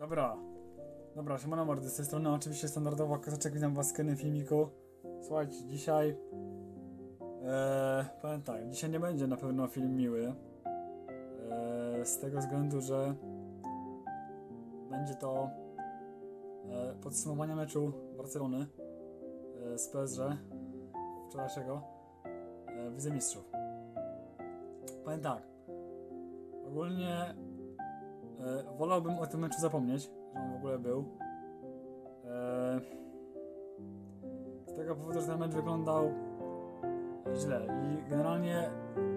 Dobra. Dobra, siemano mordy, z tej strony oczywiście standardowo Kozaczek, witam was w kolejnym filmiku. Słuchajcie, dzisiaj... E, powiem tak, dzisiaj nie będzie na pewno film miły. E, z tego względu, że... Będzie to... E, podsumowanie meczu Barcelony e, z PSG wczorajszego e, w Lidze Mistrzów. Powiem tak. Ogólnie e, wolałbym o tym meczu zapomnieć, że on w ogóle był. E, z tego powodu, że ten mecz wyglądał źle i generalnie,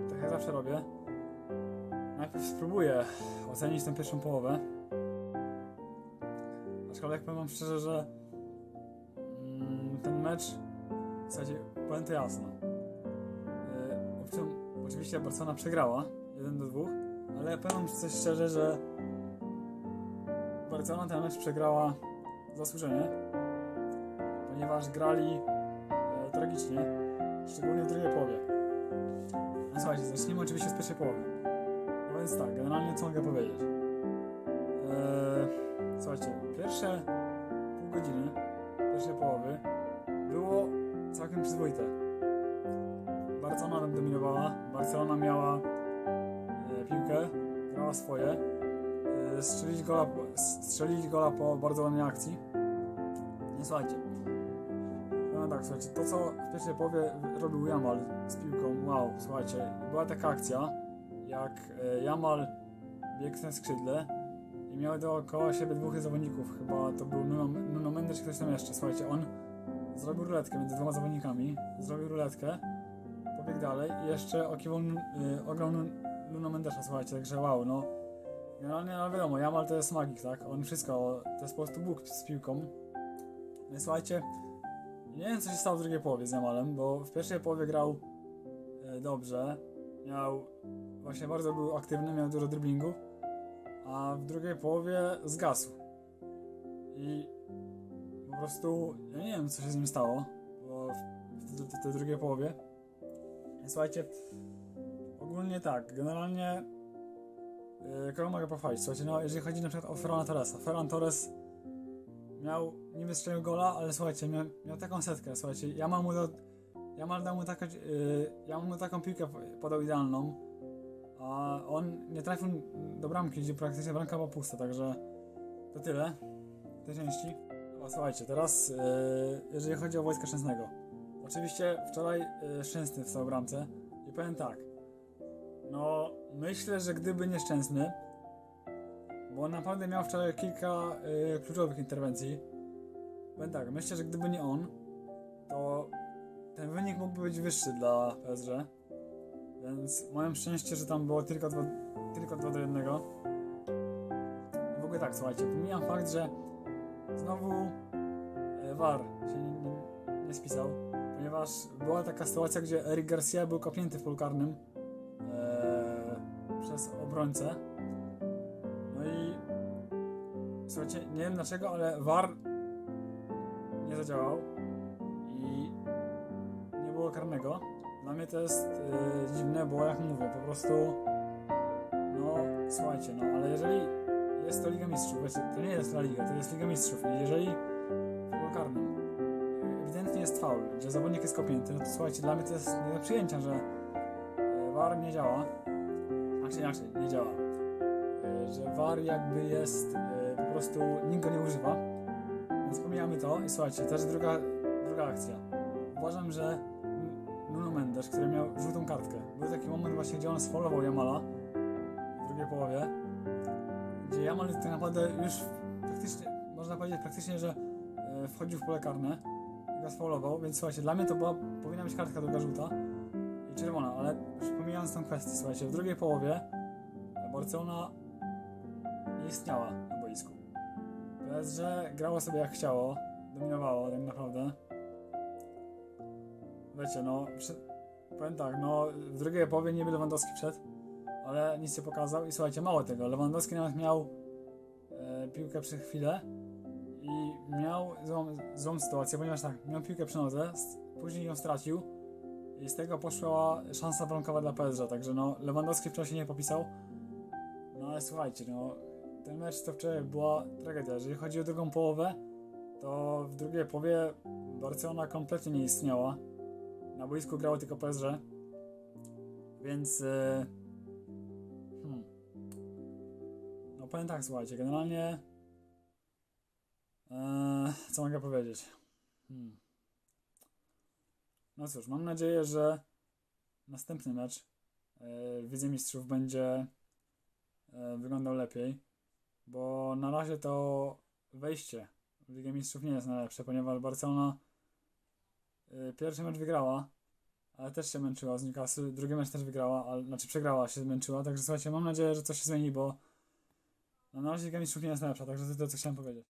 tak jak zawsze robię, najpierw spróbuję ocenić tę pierwszą połowę. Aczkolwiek powiem wam szczerze, że mm, ten mecz, słuchajcie, powiem to jasno. E, oczywiście Barcelona przegrała 1 do 2, ale powiem coś szczerze, że Barcelona ten mecz przegrała zasłużenie, ponieważ grali e, tragicznie, szczególnie w drugiej połowie. No słuchajcie, zacznijmy oczywiście z pierwszej połowy. No więc tak, generalnie co mogę powiedzieć? Eee, słuchajcie, pierwsze pół godziny pierwszej połowy było całkiem przyzwoite. Barcelona dominowała, Barcelona miała e, piłkę, grała swoje, e, strzelić gola, strzelić gola po bardzo ładnej akcji. Nie słuchajcie. No tak, słuchajcie, to co w pierwszej połowie robił Jamal z piłką, wow, słuchajcie, była taka akcja, jak e, Jamal biegł na skrzydle i miał dookoła siebie dwóch zawodników, chyba to był Nuno, Mendes czy ktoś tam jeszcze, słuchajcie, on zrobił ruletkę między dwoma zawodnikami, zrobił ruletkę, pobiegł dalej i jeszcze okiwał, y, ograł Nun- Nuno Mendesza, słuchajcie, także wow, no generalnie, no wiadomo, Jamal to jest magik, tak, on wszystko, to jest po prostu Bóg z piłką, no i słuchajcie, nie wiem co się stało w drugiej połowie z Jamalem, bo w pierwszej połowie grał e, dobrze, miał, właśnie bardzo był aktywny, miał dużo driblingów, a w drugiej połowie zgasł. I po prostu, ja nie wiem co się z nim stało, bo w, w, w tej drugiej połowie. I Słuchajcie, ogólnie tak, generalnie kogo mogę pochwalić? Słuchajcie, no jeżeli chodzi na przykład o Ferran Torresa. Ferran Torres miał, niby strzelił gola, ale słuchajcie, miał, miał taką setkę, słuchajcie, ja mam mu do, ja mam mu taką, yy, ja mu taką piłkę po- podał idealną, a on nie trafił do bramki, gdzie praktycznie bramka była pusta, także to tyle tej części. O, słuchajcie, teraz yy, jeżeli chodzi o Wojska Szczęsnego. Oczywiście wczoraj yy, Szczęsny wstał w bramce i powiem tak, no myślę, że gdyby nie Szczęsny, bo naprawdę miał wczoraj kilka yy, kluczowych interwencji, powiem tak, myślę, że gdyby nie on, to ten wynik mógłby być wyższy dla PSG. Więc mam szczęście, że tam było tylko 2, tylko 2 do 1. I w ogóle tak, słuchajcie, pomijam fakt, że znowu e, VAR się nie, nie, nie spisał, ponieważ była taka sytuacja, gdzie Eric Garcia był kopnięty w polu karnym e, obrońcę. No i słuchajcie, nie wiem dlaczego, ale VAR nie zadziałał i nie było karnego. Dla mnie to jest yy, dziwne, bo jak mówię, po prostu no słuchajcie, no ale jeżeli jest to Liga Mistrzów, wiecie, to nie jest La Liga, to jest Liga Mistrzów i jeżeli polu karnym ewidentnie jest faul, że zawodnik jest kopnięty, no to słuchajcie, dla mnie to jest nie do przyjęcia, że yy, VAR nie działa, znaczy inaczej, nie działa, yy, że VAR jakby jest yy, po prostu, nikt go nie używa, więc pomijamy to i słuchajcie, też druga, druga akcja. Uważam, że Nuno Mendes, który miał żółtą kartkę. Był taki moment właśnie, gdzie on sfolował Jamala w drugiej połowie, gdzie Jamal tak naprawdę już praktycznie, można powiedzieć praktycznie, że e, wchodził w pole karne i go sfolował, więc słuchajcie, dla mnie to była, powinna być kartka druga żółta i czerwona, ale już pomijając tę kwestię, słuchajcie, w drugiej połowie Barcelona nie istniała na boisku. PSG grało sobie jak chciało, dominowało tak naprawdę. Wiecie, no, przy, powiem tak, no, w drugiej połowie niby Lewandowski wszedł, ale nic nie pokazał i słuchajcie, mało tego, Lewandowski nawet miał e, piłkę przez chwilę i miał złą, złą sytuację, ponieważ tak, miał piłkę przy nodze, później ją stracił i z tego poszła szansa bramkowa dla PSG, także no, Lewandowski wcześniej nie popisał, no ale słuchajcie, no, ten mecz to wczoraj była tragedia. Jeżeli chodzi o drugą połowę, to w drugiej połowie Barcelona kompletnie nie istniała. Na boisku grało tylko PSG. Więc. e, Hmm. No powiem tak, słuchajcie, generalnie. e, co mogę powiedzieć? Hmm. No cóż, mam nadzieję, że następny mecz e, w Lidze Mistrzów będzie e, wyglądał lepiej, bo na razie to wejście w Ligę Mistrzów nie jest najlepsze, ponieważ Barcelona e, pierwszy mecz wygrała, ale też się męczyła z Newcastle, drugi mecz też wygrała, ale, znaczy przegrała, się zmęczyła, także słuchajcie, mam nadzieję, że coś się zmieni, bo na razie Liga Mistrzów nie jest najlepsza, także to to, co chciałem powiedzieć.